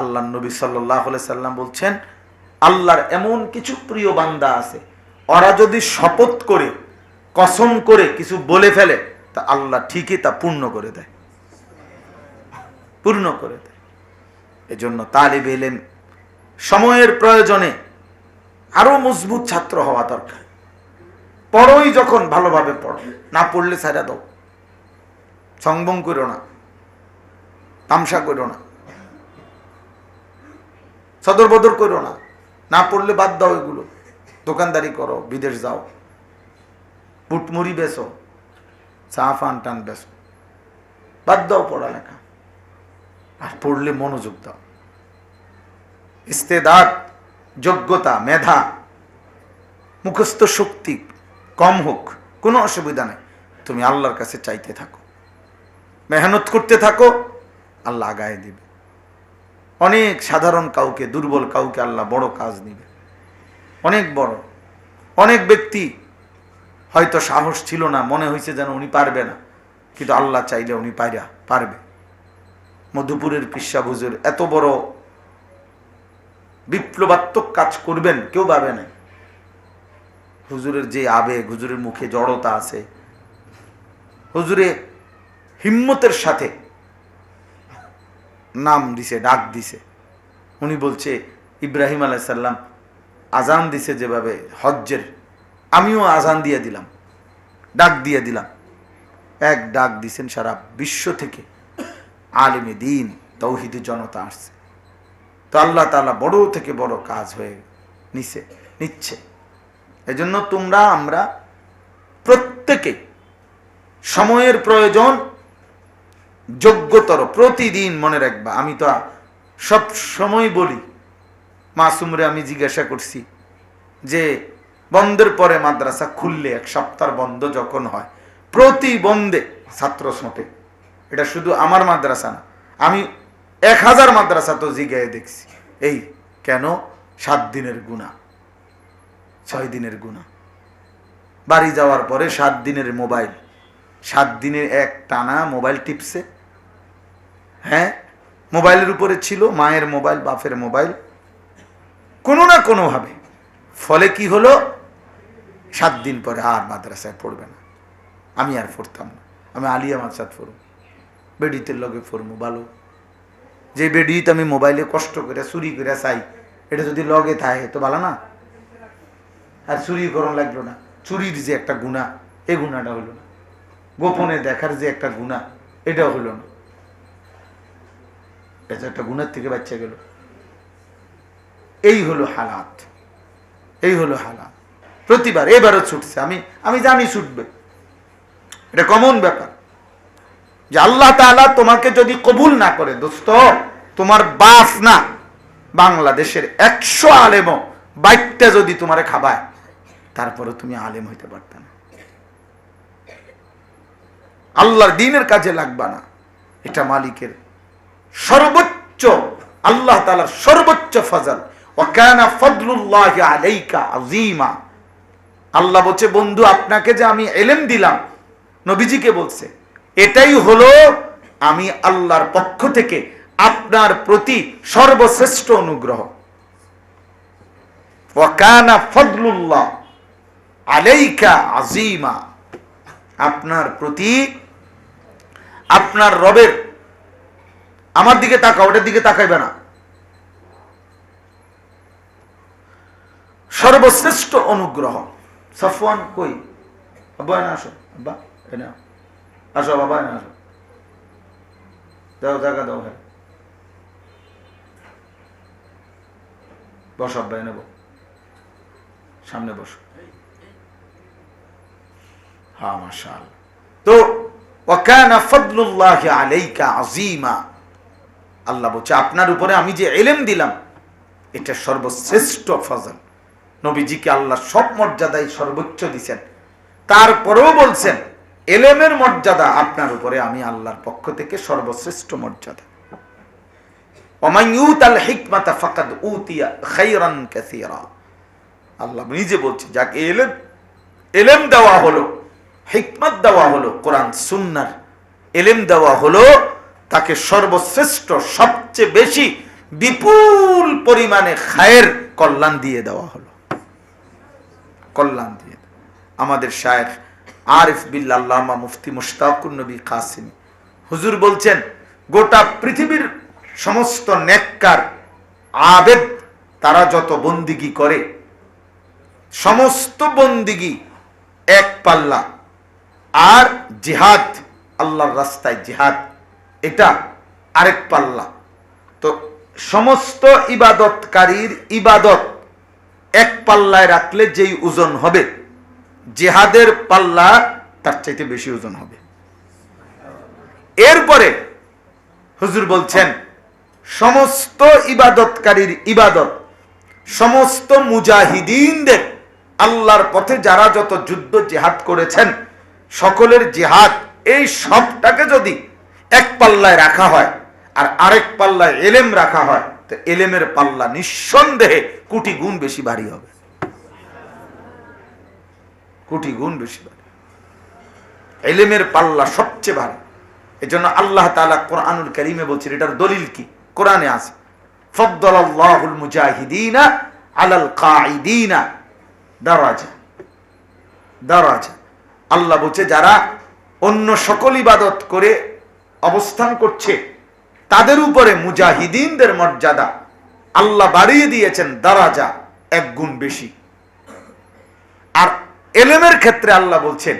আল্লাহ নবী সাল্লাহ সাল্লাম বলছেন, আল্লাহর এমন কিছু প্রিয় বান্দা আছে, ওরা যদি শপথ করে, কসম করে কিছু বলে ফেলে, তা আল্লাহ ঠিকই তা পূর্ণ করে দেয়। পূর্ণ করে দেয়। এজন্য তালিব এলেন সময়ের প্রয়োজনে আরও মজবুত ছাত্র হওয়া দরকার। পড়োই যখন ভালোভাবে পড়ো, না পড়লে ছাড়া দাও। সংবং করো না, তামসা করো না। সদর বদর করো না। না পড়লে বাদ দাও এগুলো। দোকানদারি করো, বিদেশ যাও। পুটমুড়ি বেসো চা, ফান, টান বেসো বাদ দাও পড়ালেখা। আর পড়লে মনোযোগ দাও। ইস্তেদাত যোগ্যতা, মেধা, মুখস্থ শক্তি কম হোক, কোনো অসুবিধা নেই। তুমি আল্লাহর কাছে চাইতে থাকো। মেহনত করতে থাকো, আল্লাহ আগায় দিবে। অনেক সাধারণ কাউকে, দুর্বল কাউকে আল্লাহ বড় কাজ দিবে। অনেক বড়। অনেক ব্যক্তি হয়তো সাহস ছিল না, মনে হয়েছে যেন উনি পারবে না। কিন্তু আল্লাহ চাইলে উনি পাইরা পারবে। মধুপুরের পিসা এত বড় বিপ্লবাত্মক কাজ করবেন, কেউ ভাবে না হুজুরের যে আবেগ, হুজুরের মুখে জড়তা আছে। হুজুরে হিম্মতের সাথে নাম দিছে, ডাক দিছে। উনি বলছে, ইব্রাহিম আলাইসাল্লাম আজান দিছে যেভাবে হজ্জের। আমিও আজান দিয়ে দিলাম, ডাক দিয়ে দিলাম। এক ডাক দিছেন সারা বিশ্ব থেকে। আলিমে দিন, তৌহিদি জনতা আসছে। তো আল্লাহ তালা বড় থেকে বড় কাজ হয়ে নিছে, নিচ্ছে। এজন্য তোমরা, আমরা প্রত্যেকে সময়ের প্রয়োজন যোগ্যতর, প্রতিদিন মনে রাখবা। আমি তো সব সময় বলি, মাসুমরে আমি জিজ্ঞাসা করছি যে, বন্ধের পরে মাদ্রাসা খুললে এক সপ্তাহ বন্ধ যখন হয়, প্রতি বন্ধে ছাত্র স্মতে এটা শুধু আমার মাদ্রাসা না, আমি এক হাজার মাদ্রাসা তো জিগায় দেখছি। এই কেন? সাত দিনের গুণা, ছয় দিনের গুণা। বাড়ি যাওয়ার পরে সাত দিনের মোবাইল। সাত দিনের এক টানা মোবাইল টিপসে। হ্যাঁ? মোবাইলের উপরে ছিল মায়ের মোবাইল, বাপের মোবাইল। কোনো না কোনোভাবে। ফলে কি হলো? সাত দিন পরে আর মাদ্রাসায় পড়বে না। আমি আর পড়তাম না। আমি আলিয়া মাদ্রাসাত পড়ব। বেডিতে লগে পড়ব ভালো যে বেডিতে আমি মোবাইলে কষ্ট করে, চুরি করে চাই, এটা যদি লগে থাকে তো ভালো না? আর চুরি করণ লাগল না। চুরির যে একটা গুণা এই গুণাটা হলো না। গোপনে দেখার যে একটা গুণা, এটাও হলো না। এটা একটা গুণার থেকে বাচ্চা গেল। এই হলো হালাত। এই হলো হালাত। প্রতিবার এবারও ছুটছে। আমি আমি জানি ছুটবে। এটা কমন ব্যাপার। যে আল্লাহ তাআলা তোমাকে যদি কবুল না করে, দোস্ত, তোমার বাস না, বাংলাদেশের একশো আলেম বাইকটা যদি তোমারে খাবায় তারপরে তুমি আলেম হইতে পারত না। আল্লাহর দিনের কাজে লাগবা না। এটা মালিকের সর্বোচ্চ, আল্লাহ তালার সর্বোচ্চ ফজল। ওয়াকানা ফদলুল্লাহ আলাইকা আজিমা আল্লাহ বলছে, বন্ধু, আপনাকে যে আমি এলেম দিলাম, নবীজিকে বলছে, এটাই হলো আমি আল্লাহর পক্ষ থেকে আপনার প্রতি সর্বশ্রেষ্ঠ অনুগ্রহ। ওয়াকানা ফদলুল্লাহ আলাইকা আজিমা আপনার প্রতি আপনার রবের। আমার দিকে তাকাও, ওটার দিকে তাকাইবে না। সর্বশ্রেষ্ঠ অনুগ্রহ। সফওয়ান কই? আব্বা না আসো। আব্বা, এনে আসো বাবা, এনে আসো। দাও, জায়গা দাও হ্যাঁ বস আব্বা, এনে। সামনে বসো। হ্যাঁ মাশাল তো আল্লাহ বলছে, আপনার উপরে আমি যে এলেম দিলাম, এটা সর্বশ্রেষ্ঠ ফজল। নবীজিকে আল্লাহ সব মর্যাদাই সর্বোচ্চ দিছেন। তারপরেও বলছেন এলেমের মর্যাদা আপনার উপরে, আমি আল্লাহর পক্ষ থেকে সর্বশ্রেষ্ঠ মর্যাদা। আল্লাহ নিজে বলছে, যাকে এলেম এলেম দেওয়া হলো হিকমত দেওয়া হলো, কোরআন, সুন্নার এলেম দেওয়া হলো, তাকে সর্বশ্রেষ্ঠ, সবচেয়ে বেশি বিপুল পরিমাণে খায়ের কল্যাণ দিয়ে দেওয়া হলো। কল্যাণ দিয়ে। আমাদের শায়েখ আরিফ বিল্লাল্লামা মুফতি মুশতাকুর নবী কাসিমি, হুজুর বলছেন, গোটা পৃথিবীর সমস্ত নেককার আবেদ, তারা যত বন্দিগি করে, সমস্ত বন্দিগি এক পাল্লা আর জিহাদ, আল্লাহর রাস্তায় জিহাদ, এটা আরেক পাল্লা। তো সমস্ত ইবাদতকারীর ইবাদত এক পাল্লায় রাখলে যেই ওজন হবে, জেহাদের পাল্লা তার চাইতে বেশি ওজন হবে। এরপরে হুজুর বলছেন, সমস্ত ইবাদতকারীর ইবাদত, সমস্ত মুজাহিদিনদের আল্লাহর পথে যারা যত যুদ্ধ জেহাদ করেছেন সকলের জেহাদ, এই সবটাকে যদি এক পাল্লায় রাখা হয় আর আরেক পাল্লায় এলেম রাখা হয়, তো এলেমের পাল্লা নিঃসন্দেহে কোটি গুণ বেশি ভারী হবে। কোটি গুণ বেশি ভারী। এলেমের পাল্লা সবচেয়ে ভারী। এই জন্য আল্লাহ তালা কোরআনুল করিমে বলছেন, এটার দলিল কি? কোরআনে আছে, ফদ্দলাল্লাহুল মুজাহিদিনা আলাল কাঈদিনা দারাজা। দারাজা। আল্লাহ বলছে, যারা অন্য সকল ইবাদত করে অবস্থান করছে, তাদের উপরে মুজাহিদিনদের মর্যাদা আল্লাহ বাড়িয়ে দিয়েছেন দারাজা এক গুণ বেশি। আর এলেমের ক্ষেত্রে আল্লাহ বলছেন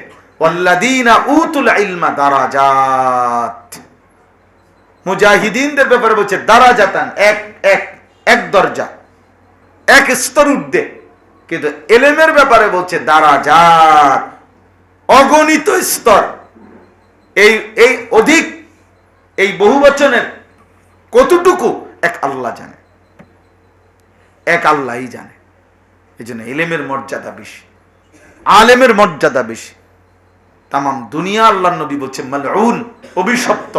মুজাহিদিনদের ব্যাপারে বলছে, দারাজাতান, এক এক এক দরজা, এক স্তর উর্ধে কিন্তু এলেমের ব্যাপারে বলছে, দারাজাত। অগণিত স্তর। এই এই অধিক, এই বহু বচনের কতটুকু এক আল্লাহ জানে? এক আল্লাহই জানে। এই জন্য এলেমের মর্যাদা বেশি, আলেমের মর্যাদা বেশি। তামাম দুনিয়া আল্লাহ নবী বলছে, মালউন, অভিশপ্ত।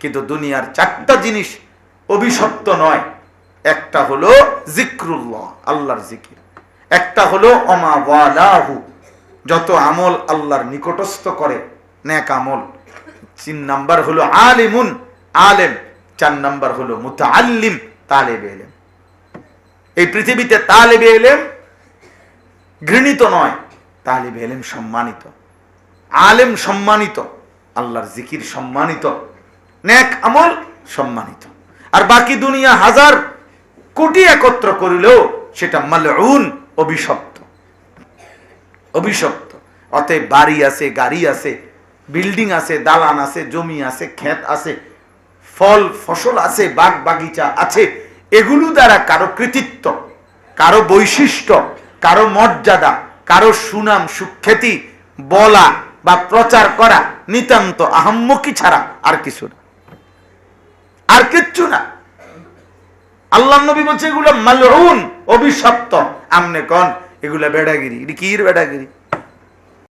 কিন্তু দুনিয়ার চারটা জিনিস অভিশপ্ত নয়। একটা হলো জিক্রুল্লাহ, আল্লাহর জিকির। একটা হলো অমা ওয়ালাহু যত আমল আল্লাহর নিকটস্থ করে, নেক আমল। তিন নাম্বার হলো আলিমুন, আলেম। চার নাম্বার হলো মুতাআল্লিম, তালেবে এলেম। এই পৃথিবীতে তালেবে এলেম ঘৃণিত নয়, তালেবে এলেম সম্মানিত। আলেম সম্মানিত, আল্লাহর জিকির সম্মানিত, নেক আমল সম্মানিত। আর বাকি দুনিয়া হাজার কোটি একত্র করিলেও সেটা মালউন, অভিশপ্ত। অভিশপ্ত। অতএব বাড়ি আছে, গাড়ি আছে, বিল্ডিং আছে, দালান আছে, জমি আছে, ক্ষেত আছে, ফল, ফসল আছে, বাগ বাগিচা আছে, এগুলো দ্বারা কারও কৃতিত্ব, কারও বৈশিষ্ট্য, কারও মর্যাদা, কারও সুনাম, সুখ্যাতি, বলা বা প্রচার করা নিতান্ত আহম্মকি ছাড়া আর কিছু না। আর কিচ্ছু না। আল্লাহ নবী বলছে এগুলো মালউন, অভিশপ্ত। আমনে কন? এগুলা বেড়াগিরি এটি কির বেড়াগিরি